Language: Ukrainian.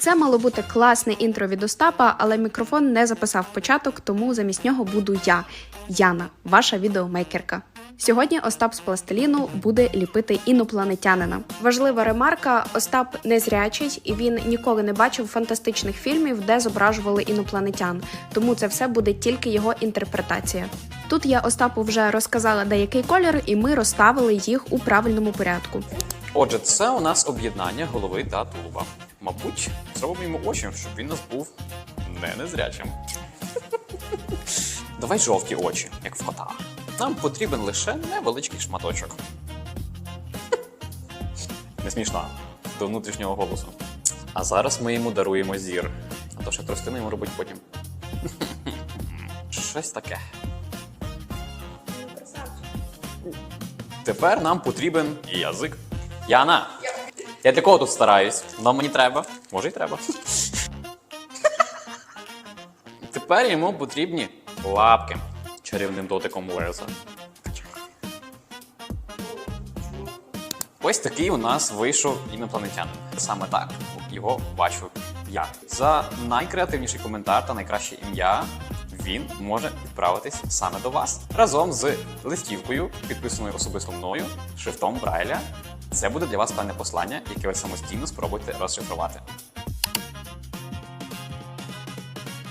Це мало бути класне інтро від Остапа, але мікрофон не записав початок, тому замість нього буду я, Яна, ваша відеомейкерка. Сьогодні Остап з пластиліну буде ліпити інопланетянина. Важлива ремарка: Остап незрячий і він ніколи не бачив фантастичних фільмів, де зображували інопланетян. Тому це все буде тільки його інтерпретація. Тут я Остапу вже розказала деякий колір, і ми розставили їх у правильному порядку. Отже, це у нас об'єднання голови та тулуба. Мабуть, зробимо йому очі, щоб він нас був не незрячим. Давай жовті очі, як в кота. Нам потрібен лише невеличкий шматочок. Не смішно до внутрішнього голосу. А зараз ми йому даруємо зір. А то ще тростину йому робить потім. Щось таке. Тепер нам потрібен язик. Яна! Я для кого тут стараюсь? Воно мені треба. Може й треба. Тепер йому потрібні лапки чарівним дотиком леза. Ось такий у нас вийшов інопланетянин. Саме так його бачу я. За найкреативніший коментар та найкраще ім'я він може відправитись саме до вас разом з листівкою, підписаною особисто мною, шрифтом Брайля. Це буде для вас певне послання, яке ви самостійно спробуйте розшифрувати.